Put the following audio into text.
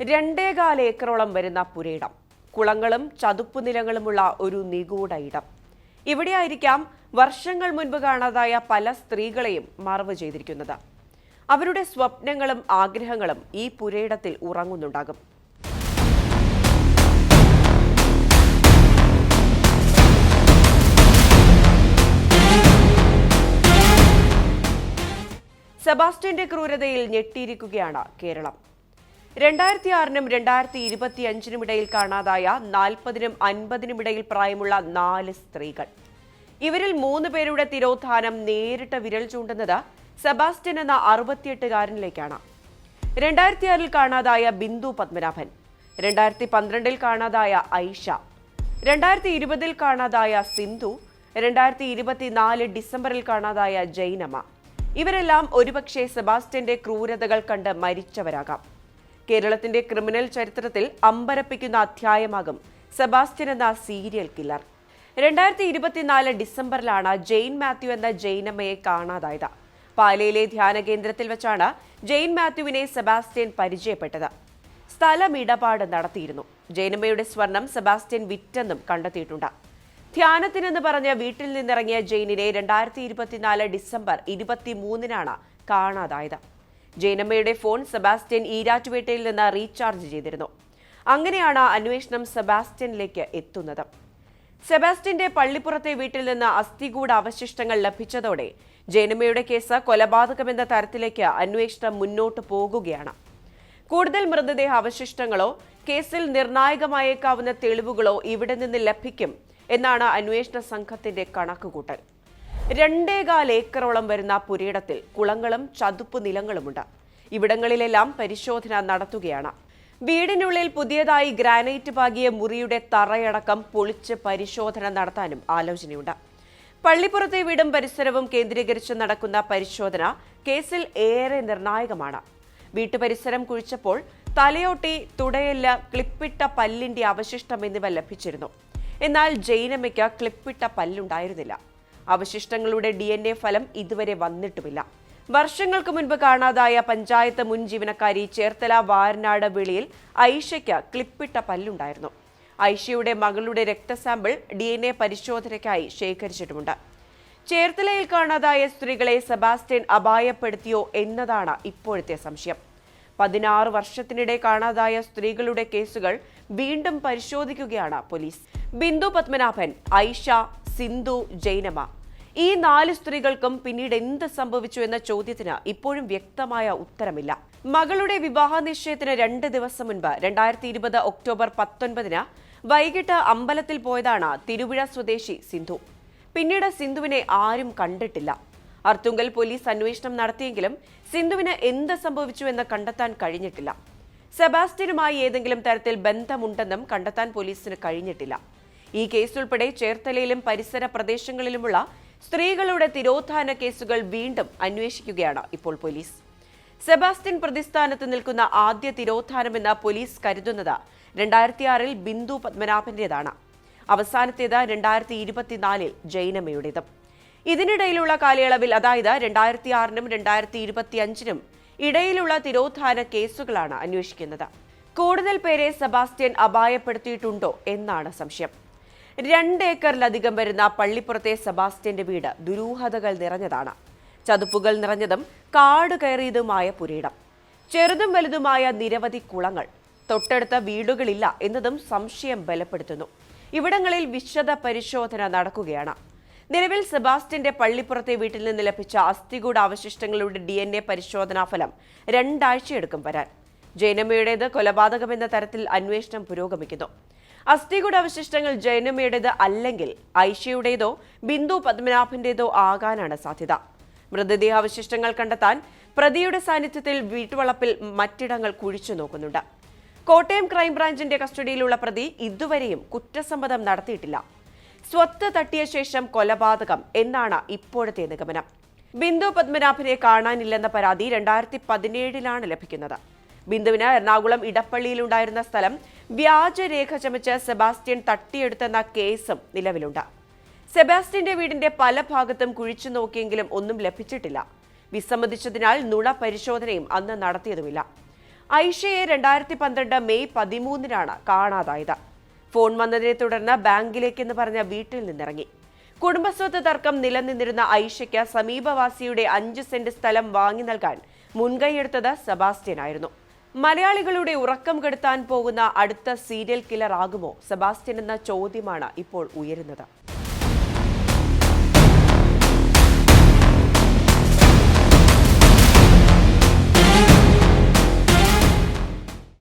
രണ്ടേകാൽ ഏക്കറോളം വരുന്ന പുരയിടം. കുളങ്ങളും ചതുപ്പ് നിലങ്ങളുമുള്ള ഒരു നിഗൂഢ ഇടം. ഇവിടെയായിരിക്കാം വർഷങ്ങൾ മുൻപ് കാണാതായ പല സ്ത്രീകളെയും മറവ് ചെയ്തിരിക്കുന്നത്. അവരുടെ സ്വപ്നങ്ങളും ആഗ്രഹങ്ങളും ഈ പുരയിടത്തിൽ ഉറങ്ങുന്നുണ്ടാകും. സെബാസ്റ്റ്യന്റെ ക്രൂരതയിൽ ഞെട്ടിയിരിക്കുകയാണ് കേരളം. രണ്ടായിരത്തി ആറിനും രണ്ടായിരത്തി ഇരുപത്തി അഞ്ചിനും ഇടയിൽ കാണാതായ നാൽപ്പതിനും അൻപതിനും ഇടയിൽ പ്രായമുള്ള നാല് സ്ത്രീകൾ. ഇവരിൽ മൂന്ന് പേരുടെ തിരോധാനം നേരിട്ട് വിരൽ ചൂണ്ടുന്നത് സെബാസ്റ്റ്യൻ എന്ന അറുപത്തിയെട്ടുകാരനിലേക്കാണ്. രണ്ടായിരത്തി ആറിൽ കാണാതായ ബിന്ദു പത്മനാഭൻ. രണ്ടായിരത്തി പന്ത്രണ്ടിൽ കാണാതായ ഐഷ. രണ്ടായിരത്തി ഇരുപതിൽ കാണാതായ സിന്ധു. രണ്ടായിരത്തി ഇരുപത്തിനാല് ഡിസംബറിൽ കാണാതായ ജൈനമ്മ. ഇവരെല്ലാം ഒരുപക്ഷെ സെബാസ്റ്റ്യന്റെ ക്രൂരതകൾ കണ്ട് മരിച്ചവരാകാം. കേരളത്തിന്റെ ക്രിമിനൽ ചരിത്രത്തിൽ അമ്പരപ്പിക്കുന്ന അധ്യായമാകും സെബാസ്റ്റ്യൻ എന്ന സീരിയൽ കില്ലർ രണ്ടായിരത്തി ഇരുപത്തിനാല് ഡിസംബറിലാണ് ജെയിൻ മാത്യു എന്ന ജെയിനമ്മയെ കാണാതായത്. പാലയിലെ ധ്യാന കേന്ദ്രത്തിൽ വെച്ചാണ് ജെയിൻ മാത്യുവിനെ സെബാസ്റ്റ്യൻ പരിചയപ്പെട്ടത്. സ്ഥലമിടപാട് നടത്തിയിരുന്നു. ജെയിനമ്മയുടെ സ്വർണം സെബാസ്റ്റ്യൻ വിറ്റെന്നും കണ്ടെത്തിയിട്ടുണ്ട്. ധ്യാനത്തിനെന്ന് പറഞ്ഞ് വീട്ടിൽ നിന്നിറങ്ങിയ ജെയിനിനെ രണ്ടായിരത്തി ഇരുപത്തിനാല് ഡിസംബർ ഇരുപത്തിമൂന്നിനാണ് കാണാതായത്. ജൈനമ്മയുടെ ഫോൺ സെബാസ്റ്റ്യൻ ഈരാറ്റുപേട്ടയിൽ നിന്ന് റീചാർജ് ചെയ്തിരുന്നു. അങ്ങനെയാണ് അന്വേഷണം സെബാസ്റ്റ്യനിലേക്ക് എത്തുന്നത്. സെബാസ്റ്റ്യന്റെ പള്ളിപ്പുറത്തെ വീട്ടിൽ നിന്ന് അസ്ഥികൂട അവശിഷ്ടങ്ങൾ ലഭിച്ചതോടെ ജൈനമ്മയുടെ കേസ് കൊലപാതകമെന്ന തരത്തിലേക്ക് അന്വേഷണം മുന്നോട്ട് പോകുകയാണ്. കൂടുതൽ മൃതദേഹ അവശിഷ്ടങ്ങളോ കേസിൽ നിർണായകമായേക്കാവുന്ന തെളിവുകളോ ഇവിടെ നിന്ന് ലഭിക്കും എന്നാണ് അന്വേഷണ സംഘത്തിന്റെ കണക്കുകൂട്ടൽ. രണ്ടേകാൽ ഏക്കറോളം വരുന്ന പുരയിടത്തിൽ കുളങ്ങളും ചതുപ്പ് നിലങ്ങളുമുണ്ട്. ഇവിടങ്ങളിലെല്ലാം പരിശോധന നടത്തുകയാണ്. വീടിനുള്ളിൽ പുതിയതായി ഗ്രാനൈറ്റ് പാകിയ മുറിയുടെ തറയടക്കം പൊളിച്ച് പരിശോധന നടത്താനും ആലോചനയുണ്ട്. പള്ളിപ്പുറത്തെ വീടും പരിസരവും കേന്ദ്രീകരിച്ച് നടക്കുന്ന പരിശോധന കേസിൽ ഏറെ നിർണായകമാണ്. വീട്ടുപരിസരം കുഴിച്ചപ്പോൾ തലയോട്ടി തുടയല്ല ക്ലിപ്പിട്ട പല്ലിന്റെ അവശിഷ്ടം എന്നിവ ലഭിച്ചിരുന്നു. എന്നാൽ ജൈനമ്മയ്ക്ക് ക്ലിപ്പിട്ട പല്ലുണ്ടായിരുന്നില്ല. അവശിഷ്ടങ്ങളുടെ ഡി എൻ എ ഫലം ഇതുവരെ വന്നിട്ടുമില്ല. വർഷങ്ങൾക്ക് മുൻപ് കാണാതായ പഞ്ചായത്ത് മുൻ ജീവനക്കാരി ചേർത്തല വാരനാട് വിളിയിൽ ഐഷയ്ക്ക് ക്ലിപ്പിട്ട പല്ലുണ്ടായിരുന്നു. ഐഷയുടെ മകളുടെ രക്തസാമ്പിൾ ഡി എൻ എ പരിശോധനയ്ക്കായി ശേഖരിച്ചിട്ടുമുണ്ട്. ചേർത്തലയിൽ കാണാതായ സ്ത്രീകളെ സെബാസ്റ്റ്യൻ അപായപ്പെടുത്തിയോ എന്നതാണ് ഇപ്പോഴത്തെ സംശയം. പതിനാറ് വർഷത്തിനിടെ കാണാതായ സ്ത്രീകളുടെ കേസുകൾ വീണ്ടും പരിശോധിക്കുകയാണ് പോലീസ്. ബിന്ദു പത്മനാഭൻ ഐഷ സിന്ധു ജൈനമ. ഈ നാല് സ്ത്രീകൾക്കും പിന്നീട് എന്ത് സംഭവിച്ചു എന്ന ചോദ്യത്തിന് ഇപ്പോഴും വ്യക്തമായ ഉത്തരമില്ല. മകളുടെ വിവാഹ നിശ്ചയത്തിന് രണ്ട് ദിവസം മുൻപ് രണ്ടായിരത്തി ഇരുപത് ഒക്ടോബർ പത്തൊൻപതിന് വൈകിട്ട് അമ്പലത്തിൽ പോയതാണ് തിരുവിഴ സ്വദേശി സിന്ധു. പിന്നീട് സിന്ധുവിനെ ആരും കണ്ടിട്ടില്ല. അർത്തുങ്കൽ പോലീസ് അന്വേഷണം നടത്തിയെങ്കിലും സിന്ധുവിന് എന്ത് സംഭവിച്ചു എന്ന് കണ്ടെത്താൻ കഴിഞ്ഞിട്ടില്ല. സെബാസ്റ്റ്യനുമായി ഏതെങ്കിലും തരത്തിൽ ബന്ധമുണ്ടെന്നും കണ്ടെത്താൻ പോലീസിന് കഴിഞ്ഞിട്ടില്ല. ഈ കേസുൾപ്പെടെ ചേർത്തലയിലും പരിസര പ്രദേശങ്ങളിലുമുള്ള സ്ത്രീകളുടെ തിരോധാന കേസുകൾ വീണ്ടും അന്വേഷിക്കുകയാണ് ഇപ്പോൾ പോലീസ്. സെബാസ്റ്റ്യൻ പ്രതിസ്ഥാനത്ത് നിൽക്കുന്ന ആദ്യ തിരോധാനമെന്ന് പോലീസ് കരുതുന്നത് രണ്ടായിരത്തി ആറിൽ ബിന്ദു പത്മനാഭന്റേതാണ്. അവസാനത്തേത് രണ്ടായിരത്തി ഇരുപത്തിനാലിൽ ജൈനമ്മയുടേതും. ഇതിനിടയിലുള്ള കാലയളവിൽ അതായത് രണ്ടായിരത്തി ആറിനും രണ്ടായിരത്തി ഇരുപത്തി അഞ്ചിനും ഇടയിലുള്ള തിരോധാന കേസുകളാണ് അന്വേഷിക്കുന്നത്. കൂടുതൽ പേരെ സെബാസ്റ്റ്യൻ അപായപ്പെടുത്തിയിട്ടുണ്ടോ എന്നാണ് സംശയം. രണ്ടേക്കറിലധികം വരുന്ന പള്ളിപ്പുറത്തെ സെബാസ്റ്റ്യന്റെ വീട് ദുരൂഹതകൾ നിറഞ്ഞതാണ്. ചതുപ്പുകൾ നിറഞ്ഞതും കാട് കയറിയതുമായ പുരയിടം. ചെറുതും വലുതുമായ നിരവധി കുളങ്ങൾ. തൊട്ടടുത്ത വീടുകളില്ല എന്നതും സംശയം ബലപ്പെടുത്തുന്നു. ഇവിടങ്ങളിൽ വിശദ പരിശോധന നടക്കുകയാണ്. നിലവിൽ സെബാസ്റ്റ്യന്റെ പള്ളിപ്പുറത്തെ വീട്ടിൽ നിന്ന് ലഭിച്ച അസ്ഥികൂട അവശിഷ്ടങ്ങളുടെ ഡി എൻ എ പരിശോധനാ ഫലം രണ്ടാഴ്ചയെടുക്കും വരാൻ. ജൈനമ്മയുടേത് കൊലപാതകമെന്ന തരത്തിൽ അന്വേഷണം പുരോഗമിക്കുന്നു. അസ്ഥികൂട അവശിഷ്ടങ്ങൾ ജൈനമ്മയുടേത് അല്ലെങ്കിൽ ഐഷയുടേതോ ബിന്ദു പത്മനാഭന്റേതോ ആകാനാണ് സാധ്യത. മൃതദേഹ അവശിഷ്ടങ്ങൾ കണ്ടെത്താൻ പ്രതിയുടെ സാന്നിധ്യത്തിൽ വീട്ടുവളപ്പിൽ മറ്റിടങ്ങൾ കുഴിച്ചു നോക്കുന്നുണ്ട്. കോട്ടയം ക്രൈംബ്രാഞ്ചിന്റെ കസ്റ്റഡിയിലുള്ള പ്രതി ഇതുവരെയും കുറ്റസമ്മതം നടത്തിയിട്ടില്ല. സ്വത്ത് തട്ടിയ ശേഷം കൊലപാതകം എന്നാണ് ഇപ്പോഴത്തെ നിഗമനം ബിന്ദു പത്മനാഭനെ കാണാനില്ലെന്ന പരാതി രണ്ടായിരത്തി പതിനേഴിലാണ് ലഭിക്കുന്നത്. ബിന്ദുവിന് എറണാകുളം ഇടപ്പള്ളിയിലുണ്ടായിരുന്ന സ്ഥലം വ്യാജരേഖ ചമച്ച് സെബാസ്റ്റ്യൻ തട്ടിയെടുത്തെന്ന കേസും നിലവിലുണ്ട്. സെബാസ്റ്റ്യന്റെ വീടിന്റെ പല ഭാഗത്തും കുഴിച്ചു നോക്കിയെങ്കിലും ഒന്നും ലഭിച്ചിട്ടില്ല. വിസമ്മതിച്ചതിനാൽ നുണ പരിശോധനയും അന്ന് നടത്തിയതുമില്ല. ഐഷയെ രണ്ടായിരത്തി പന്ത്രണ്ട് മെയ് പതിമൂന്നിനാണ് കാണാതായത്. ഫോൺ വന്നതിനെ തുടർന്ന് ബാങ്കിലേക്കെന്ന് പറഞ്ഞ വീട്ടിൽ നിന്നിറങ്ങി. കുടുംബസ്വത്ത് തർക്കം നിലനിന്നിരുന്ന ഐഷയ്ക്ക് സമീപവാസിയുടെ അഞ്ച് സെന്റ് സ്ഥലം വാങ്ങി നൽകാൻ മുൻകൈയെടുത്തത് സെബാസ്റ്റ്യനായിരുന്നു. മലയാളികളുടെ ഉറക്കം കെടുത്താൻ പോകുന്ന അടുത്ത സീരിയൽ കില്ലർ ആകുമോ? സെബാസ്റ്റ്യൻ എന്ന ചോദ്യമാണ് ഇപ്പോൾ ഉയരുന്നത്.